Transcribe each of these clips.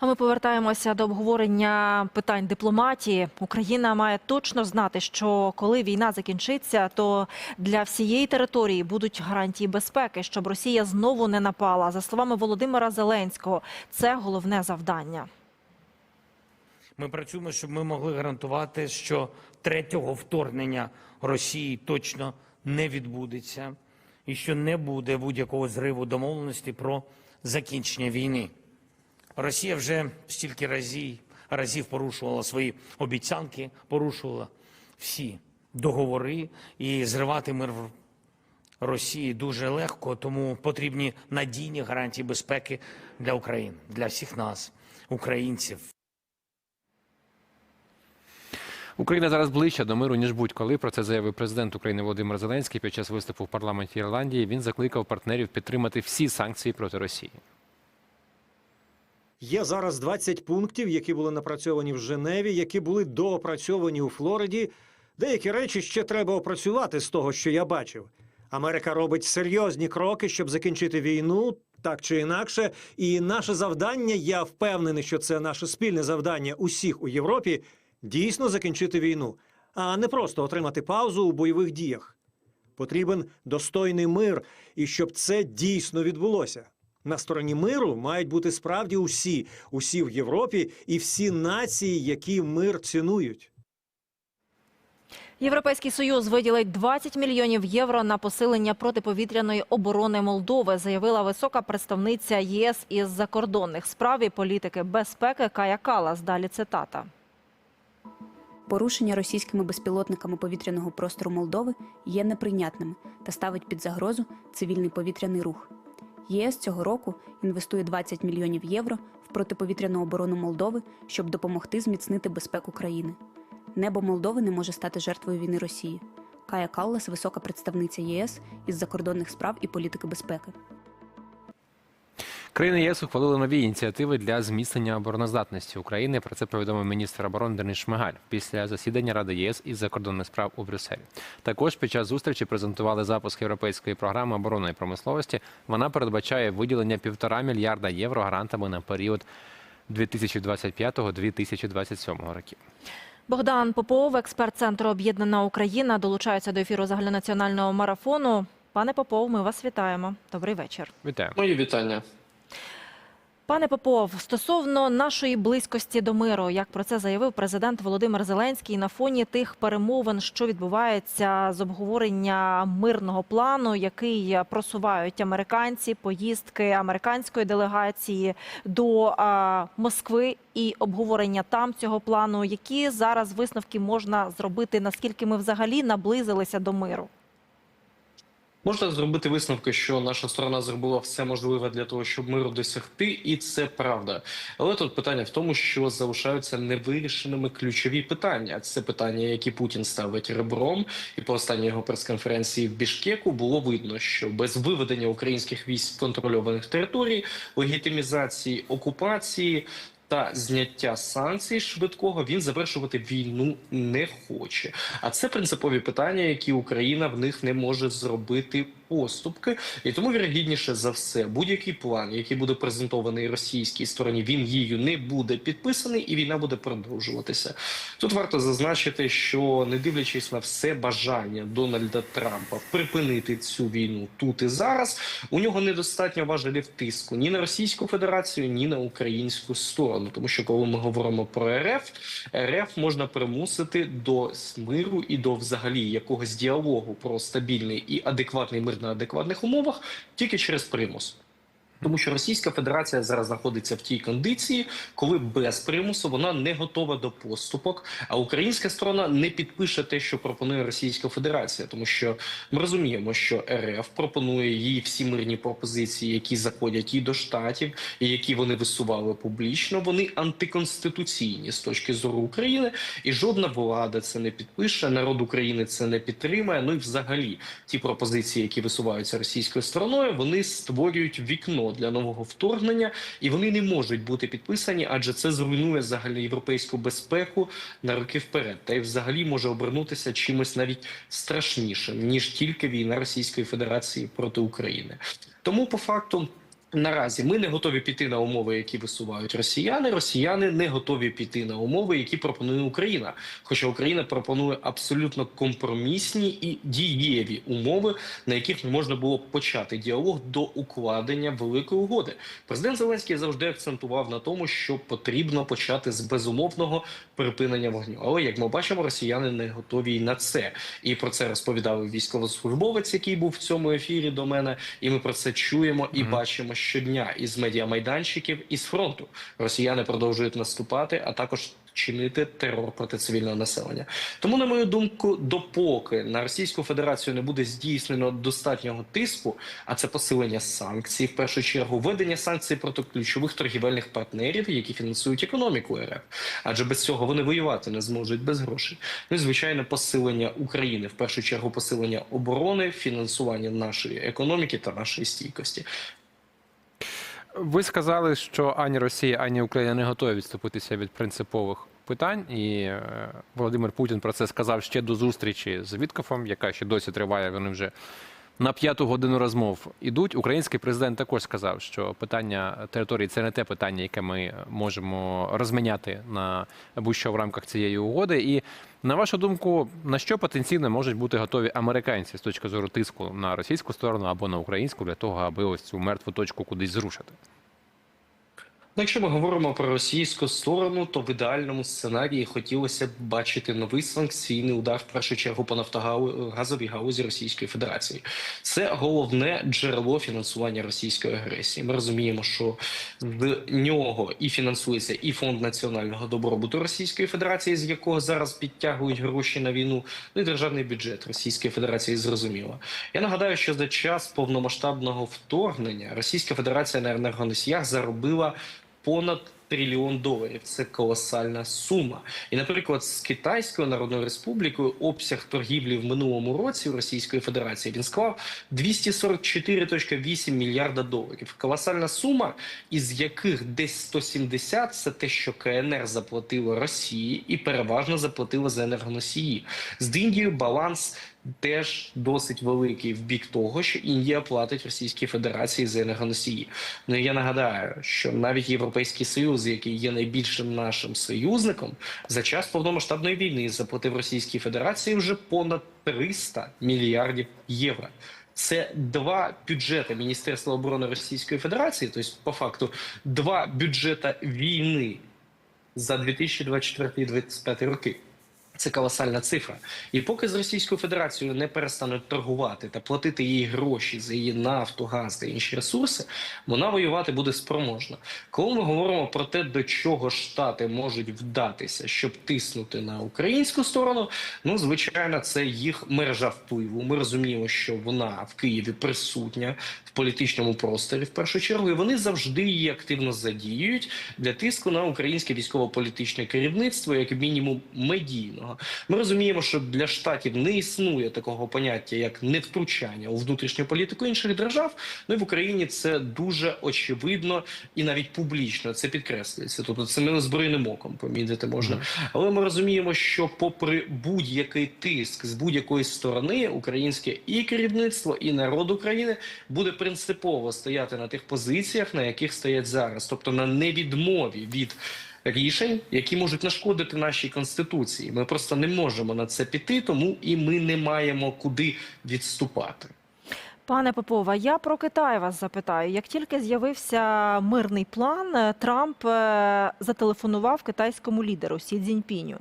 А ми повертаємося до обговорення питань дипломатії. Україна має точно знати, що коли війна закінчиться, то для всієї території будуть гарантії безпеки, щоб Росія знову не напала. За словами Володимира Зеленського, це головне завдання. Ми працюємо, щоб ми могли гарантувати, що третього вторгнення Росії точно не відбудеться, і що не буде будь-якого зриву домовленості про закінчення війни. Росія вже стільки разів, разів порушувала свої обіцянки, порушувала всі договори і зривати мир в Росії дуже легко, тому потрібні надійні гарантії безпеки для України, для всіх нас, українців. Україна зараз ближче до миру ніж будь-коли. Про це заявив президент України Володимир Зеленський під час виступу в парламенті Ірландії. Він закликав партнерів підтримати всі санкції проти Росії. Є зараз 20 пунктів, які були напрацьовані в Женеві, які були доопрацьовані у Флориді. Деякі речі ще треба опрацювати з того, що я бачив. Америка робить серйозні кроки, щоб закінчити війну, так чи інакше. І наше завдання, я впевнений, що це наше спільне завдання усіх у Європі дійсно закінчити війну, а не просто отримати паузу у бойових діях. Потрібен достойний мир, і щоб це дійсно відбулося. На стороні миру мають бути справді усі, усі в Європі і всі нації, які мир цінують. Європейський союз виділить 20 мільйонів євро на посилення протиповітряної оборони Молдови, заявила висока представниця ЄС із закордонних справ і політики безпеки Кая Калас. Далі цитата. Порушення російськими безпілотниками повітряного простору Молдови є неприйнятними та ставить під загрозу цивільний повітряний рух. ЄС цього року інвестує 20 мільйонів євро в протиповітряну оборону Молдови, щоб допомогти зміцнити безпеку країни. Небо Молдови не може стати жертвою війни Росії. Кая Каллас, висока представниця ЄС із закордонних справ і політики безпеки. Країни ЄС ухвалили нові ініціативи для зміцнення обороноздатності України. Про це повідомив міністр оборони Денис Шмигаль після засідання Ради ЄС із закордонних справ у Брюсселі. Також під час зустрічі презентували запуск європейської програми оборонної промисловості. Вона передбачає виділення півтора мільярда євро грантами на період 2025-2027 років. Богдан Попов, експерт центру Об'єднана Україна, долучається до ефіру загальнонаціонального марафону. Пане Попов, ми вас вітаємо. Добрий вечір. Вітаю. Мої вітання. Пане Попов, стосовно нашої близькості до миру, як про це заявив президент Володимир Зеленський на фоні тих перемовин, що відбувається з обговорення мирного плану, який просувають американці, поїздки американської делегації до а, Москви і обговорення там цього плану. Які зараз висновки можна зробити? Наскільки ми взагалі наблизилися до миру? Можна зробити висновки, що наша сторона зробила все можливе для того, щоб миру досягти, і це правда. Але тут питання в тому, що залишаються невирішеними ключові питання. Це питання, які Путін ставить ребром, і по останній його прес-конференції в Бішкеку було видно, що без виведення українських військ контрольованих територій, легітимізації окупації. Та зняття санкцій швидкого він завершувати війну не хоче. А це принципові питання, які Україна в них не може зробити поступки, і тому вірогідніше за все, будь-який план, який буде презентований російській стороні, він її не буде підписаний, і війна буде продовжуватися. Тут варто зазначити, що не дивлячись на все бажання Дональда Трампа припинити цю війну тут і зараз, у нього недостатньо важелів тиску ні на Російську Федерацію, ні на українську сторону. Тому що коли ми говоримо про РФ, РФ можна примусити до миру і до взагалі якогось діалогу про стабільний і адекватний мир на адекватних умовах тільки через примус. Тому що Російська Федерація зараз знаходиться в тій кондиції, коли без примусу вона не готова до поступок, а українська сторона не підпише те, що пропонує Російська Федерація, тому що ми розуміємо, що РФ пропонує їй всі мирні пропозиції, які заходять і до штатів, і які вони висували публічно. Вони антиконституційні з точки зору України, і жодна влада це не підпише. Народ України це не підтримає. Ну і взагалі ті пропозиції, які висуваються російською стороною, вони створюють вікно для нового вторгнення, і вони не можуть бути підписані, адже це зруйнує загальноєвропейську безпеку на роки вперед, та й взагалі може обернутися чимось навіть страшнішим ніж тільки війна Російської Федерації проти України. Тому по факту. Наразі ми не готові піти на умови, які висувають росіяни. Росіяни не готові піти на умови, які пропонує Україна. Хоча Україна пропонує абсолютно компромісні і дієві умови, на яких можна було б почати діалог до укладення великої угоди. Президент Зеленський завжди акцентував на тому, що потрібно почати з безумовного припинення вогню. Але як ми бачимо, росіяни не готові й на це. І про це розповідав військовослужбовець, який був в цьому ефірі до мене. І ми про це чуємо і Мгм. бачимо щодня із медіамайданчиків і з фронту. Росіяни продовжують наступати, а також чинити терор проти цивільного населення. Тому, на мою думку, допоки на Російську Федерацію не буде здійснено достатнього тиску, а це посилення санкцій, в першу чергу, введення санкцій проти ключових торгівельних партнерів, які фінансують економіку РФ. Адже без цього вони воювати не зможуть без грошей. Ну і звичайно, посилення України, в першу чергу, посилення оборони, фінансування нашої економіки та нашої стійкості. Ви сказали, що ані Росія, ані Україна не готові відступитися від принципових питань. І е, Володимир Путін про це сказав ще до зустрічі з Віткофом, яка ще досі триває. Вони вже на п'яту годину розмов ідуть. Український президент також сказав, що питання території це не те питання, яке ми можемо розміняти на будь-що в рамках цієї угоди. І на вашу думку, на що потенційно можуть бути готові американці з точки зору тиску на російську сторону або на українську для того, аби ось цю мертву точку кудись зрушити? Ну, Якщо ми говоримо про російську сторону, то в ідеальному сценарії хотілося б бачити новий санкційний удар в першу чергу по нафтогазовій галузі Російської Федерації. Це головне джерело фінансування російської агресії. Ми розуміємо, що з нього і фінансується і фонд національного добробуту Російської Федерації, з якого зараз підтягують гроші на війну, ну і державний бюджет Російської Федерації. Зрозуміло. Я нагадаю, що за час повномасштабного вторгнення Російська Федерація на енергоносіях заробила понад трильйон доларів. Це колосальна сума. І, наприклад, з Китайською Народною Республікою обсяг торгівлі в минулому році Російської Федерації він склав 244,8 мільярда доларів. Колосальна сума, із яких десь 170 – це те, що КНР заплатило Росії, і переважно заплатило за енергоносії. З Індією баланс теж досить великий в бік того, що Індія платить Російській Федерації за енергоносії. Ну я нагадаю, що навіть Європейський Союз, який є найбільшим нашим союзником, за час повномасштабної війни заплатив Російській Федерації вже понад 300 мільярдів євро. Це два бюджети Міністерства оборони Російської Федерації, тобто, по факту, два бюджета війни за 2024-2025 роки. Це колосальна цифра. І поки з Російською Федерацією не перестануть торгувати та платити їй гроші за її нафту, газ та інші ресурси, вона воювати буде спроможна. Коли ми говоримо про те, до чого штати можуть вдатися, щоб тиснути на українську сторону, ну звичайно, це їх мережа впливу. Ми розуміємо, що вона в Києві присутня в політичному просторі в першу чергу, і вони завжди її активно задіюють для тиску на українське військово-політичне керівництво, як мінімум медійного. Ми розуміємо, що для штатів не існує такого поняття, як невтручання у внутрішню політику інших держав. Ну і в Україні це дуже очевидно і навіть публічно це підкреслюється. Тобто це не збройним оком помітити можна. Але ми розуміємо, що попри будь-який тиск з будь-якої сторони, українське і керівництво, і народ України буде принципово стояти на тих позиціях, на яких стоять зараз, тобто на невідмові від. Рішень, які можуть нашкодити нашій конституції, ми просто не можемо на це піти, тому і ми не маємо куди відступати. Пане Попова, я про Китай вас запитаю. Як тільки з'явився мирний план, е, Трамп е, зателефонував китайському лідеру Сі Цзіньпіню.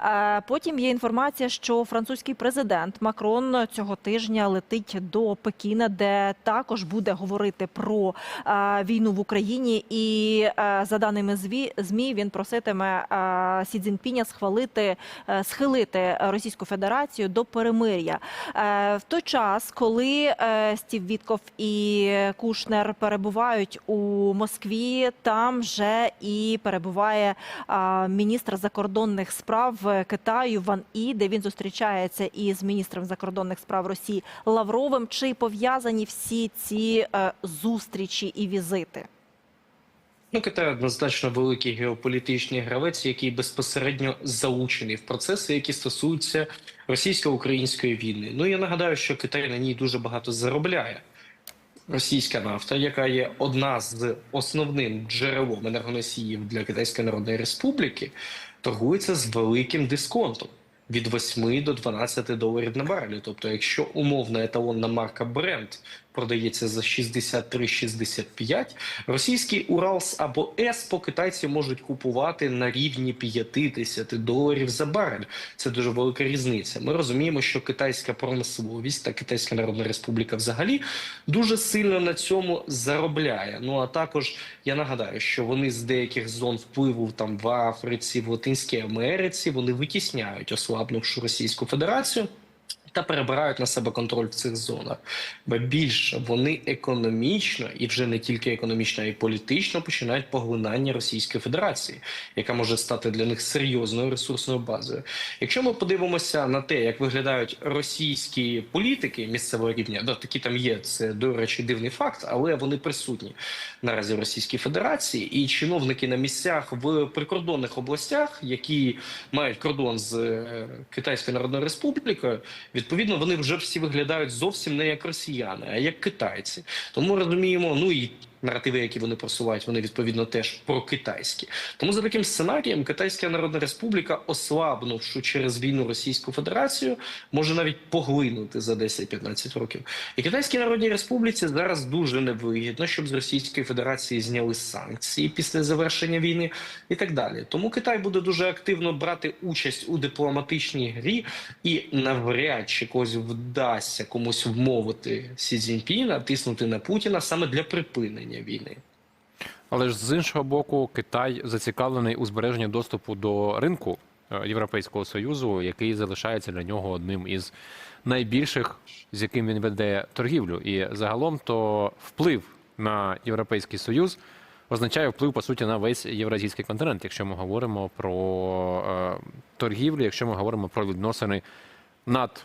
Е, Потім є інформація, що французький президент Макрон цього тижня летить до Пекіна, де також буде говорити про війну в Україні. І за даними змі, він проситиме Сі Цзіньпіня схвалити схилити Російську Федерацію до перемир'я. В той час, коли Стів Вітков і Кушнер перебувають у Москві, там вже і перебуває міністр закордонних справ Китаю Ван І, де він зустрічається із міністром закордонних справ Росії Лавровим. Чи пов'язані всі ці е, зустрічі і візити? Ну, Китай однозначно великий геополітичний гравець, який безпосередньо залучений в процеси, які стосуються російсько-української війни. Ну я нагадаю, що Китай на ній дуже багато заробляє. російська нафта, яка є одна з основним джерелом енергоносіїв для Китайської Народної Республіки, торгується з великим дисконтом. Від 8 до 12 доларів на барелі. Тобто, якщо умовна еталонна марка Brent продається за 63-65, російський Уралс або Еспо китайці можуть купувати на рівні 50 доларів за барель. Це дуже велика різниця. Ми розуміємо, що китайська промисловість та Китайська Народна Республіка взагалі дуже сильно на цьому заробляє. Ну а також я нагадаю, що вони з деяких зон впливу там в Африці, в Латинській Америці вони витісняють ослабнувшу Російську Федерацію. Та перебирають на себе контроль в цих зонах. Ба більше вони економічно і вже не тільки економічно, а й політично починають поглинання Російської Федерації, яка може стати для них серйозною ресурсною базою. Якщо ми подивимося на те, як виглядають російські політики місцевого рівня, да, такі там є, це до речі, дивний факт, але вони присутні наразі в Російській Федерації, і чиновники на місцях в прикордонних областях, які мають кордон з е, Китайською Народною Республікою, відповідно вони вже всі виглядають зовсім не як росіяни, а як китайці. Тому розуміємо, ну і наративи, які вони просувають, вони відповідно теж прокитайські. Тому за таким сценарієм Китайська Народна Республіка, ослабнувши через війну Російську Федерацію, може навіть поглинути за 10-15 років. І Китайській Народній Республіці зараз дуже невигідно, щоб з Російської Федерації зняли санкції після завершення війни і так далі. Тому Китай буде дуже активно брати участь у дипломатичній грі, і навряд чи когось вдасться комусь вмовити Сі Цзіньпіна тиснути на Путіна саме для припинення війни. Але ж з іншого боку, Китай зацікавлений у збереженні доступу до ринку е, Європейського союзу, який залишається для нього одним із найбільших, з яким він веде торгівлю. І загалом то вплив на Європейський Союз означає вплив по суті на весь євразійський континент, якщо ми говоримо про е, торгівлю, якщо ми говоримо про відносини над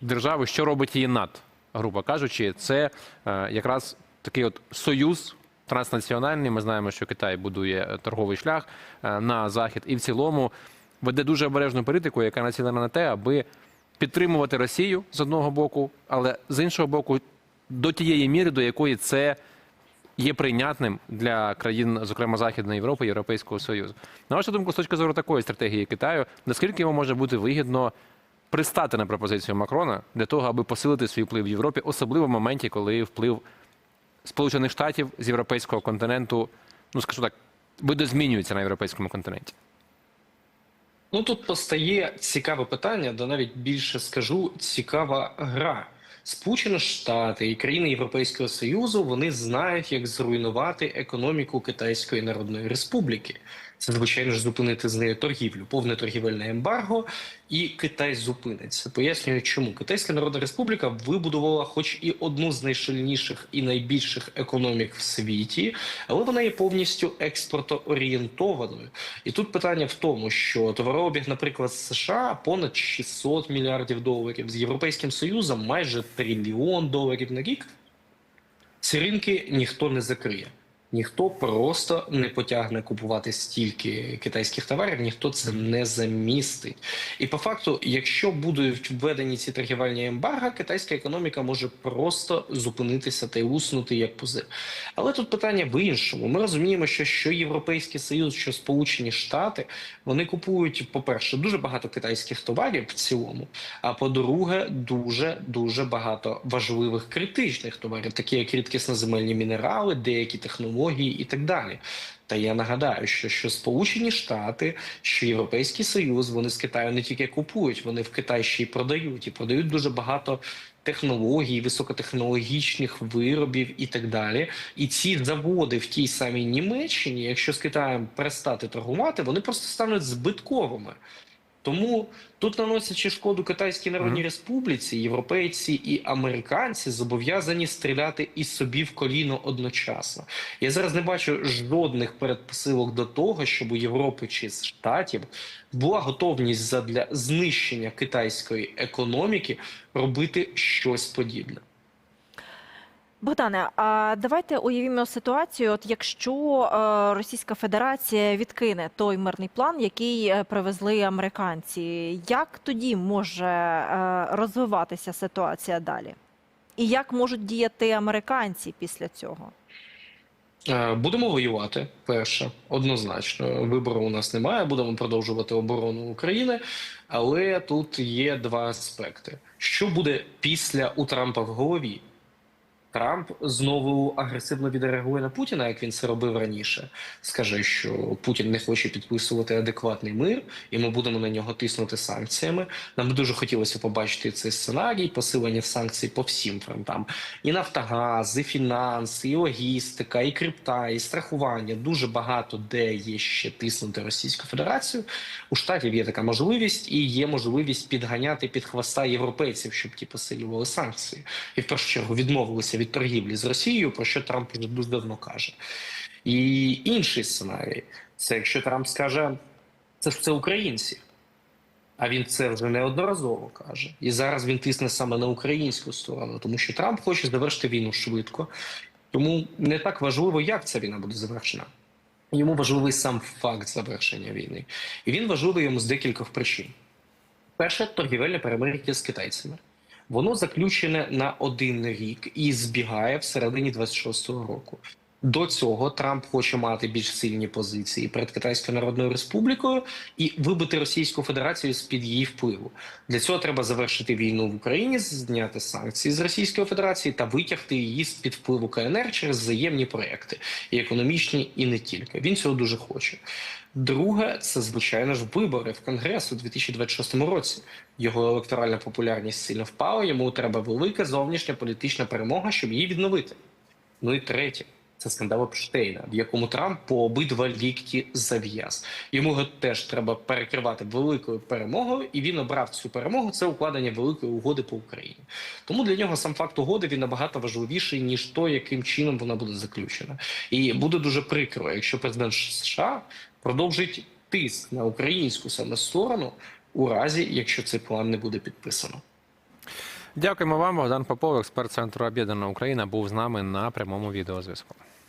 держави, що робить її над, грубо кажучи, це е, якраз такий от союз транснаціональний. Ми знаємо, що Китай будує торговий шлях е, на захід і в цілому веде дуже обережну політику, яка націлена на те, аби підтримувати Росію з одного боку, але з іншого боку, до тієї міри, до якої це є прийнятним для країн, зокрема Західної Європи, Європейського Союзу. На вашу думку, з точки зору такої стратегії Китаю, наскільки йому може бути вигідно пристати на пропозицію Макрона для того, аби посилити свій вплив в Європі, особливо в моменті, коли вплив Сполучених Штатів з європейського континенту, ну скажу так, видозмінюється на європейському континенті. Ну тут постає цікаве питання, да навіть більше скажу, цікава гра. Сполучені Штати і країни Європейського Союзу вони знають, як зруйнувати економіку Китайської Народної Республіки. Це звичайно ж зупинити з нею торгівлю, повне торгівельне ембарго, і Китай зупиниться. Пояснюю, чому Китайська Народна Республіка вибудувала, хоч і одну з найсильніших і найбільших економік в світі, але вона є повністю експортоорієнтованою. І тут питання в тому, що товарообіг, наприклад, США понад 600 мільярдів доларів, з Європейським Союзом майже трильйон доларів на рік. Ці ринки ніхто не закриє. Ніхто просто не потягне купувати стільки китайських товарів, ніхто це не замістить. І по факту, якщо будуть введені ці торгівельні ембарго, китайська економіка може просто зупинитися та й уснути як пузир. Але тут питання в іншому. Ми розуміємо, що що Європейський Союз, що Сполучені Штати, вони купують, по-перше, дуже багато китайських товарів в цілому. А по-друге, дуже дуже багато важливих критичних товарів, такі як рідкісноземельні мінерали, деякі технології і так далі. Та я нагадаю, що що Сполучені Штати, що Європейський Союз, вони з Китаю не тільки купують, вони в Китай ще й продають і продають дуже багато технологій, високотехнологічних виробів і так далі. І ці заводи в тій самій Німеччині, якщо з Китаєм перестати торгувати, вони просто стануть збитковими. Тому тут, наносячи шкоду Китайській Народній. Республіці, європейці і американці зобов'язані стріляти і собі в коліно одночасно. Я зараз не бачу жодних передпосилок до того, щоб у Європи чи з Штатів була готовність задля знищення китайської економіки робити щось подібне. Богдане, а давайте уявімо ситуацію, от якщо е, Російська Федерація відкине той мирний план, який е, привезли американці, як тоді може е, розвиватися ситуація далі? І як можуть діяти американці після цього? Будемо воювати перше, однозначно. Вибору у нас немає. Будемо продовжувати оборону України. Але тут є два аспекти: що буде після у Трампа в голові? Трамп знову агресивно відреагує на Путіна, як він це робив раніше. Скаже, що Путін не хоче підписувати адекватний мир, і ми будемо на нього тиснути санкціями. Нам дуже хотілося побачити цей сценарій, посилення санкцій по всім фронтам: і Нафтогаз, і фінанси, і логістика, і крипта, і страхування. Дуже багато де є ще тиснути Російську Федерацію. У штатів є така можливість, і є можливість підганяти під хвоста європейців, щоб ті посилювали санкції, і в першу чергу відмовилися від торгівлі з Росією, про що Трамп вже дуже давно каже. І інший сценарій це якщо Трамп скаже, це ж це українці. А він це вже неодноразово каже. І зараз він тисне саме на українську сторону, тому що Трамп хоче завершити війну швидко. Тому не так важливо, як ця війна буде завершена. Йому важливий сам факт завершення війни. І він важливий йому з декількох причин. Перше, торгівельне перемир'я з китайцями. Воно заключене на один рік і збігає всередині 26-го року. До цього Трамп хоче мати більш сильні позиції перед Китайською Народною Республікою і вибити Російську Федерацію з під її впливу. Для цього треба завершити війну в Україні, зняти санкції з Російської Федерації та витягти її з під впливу КНР через взаємні проекти, і економічні, і не тільки. Він цього дуже хоче. Друге, це звичайно ж вибори в Конгрес у 2026 році. Його електоральна популярність сильно впала. Йому треба велика зовнішня політична перемога, щоб її відновити. Ну і третє. Це скандал Епштейна, в якому Трамп по обидва лікті зав'яз. Йому теж треба перекривати великою перемогою, і він обрав цю перемогу. Це укладення великої угоди по Україні. Тому для нього сам факт угоди він набагато важливіший ніж то, яким чином вона буде заключена. І буде дуже прикро, якщо президент США продовжить тиск на українську саме сторону, у разі якщо цей план не буде підписано. Дякуємо вам. Богдан Попов, експерт центру Об'єднана Україна, був з нами на прямому відеозв'язку.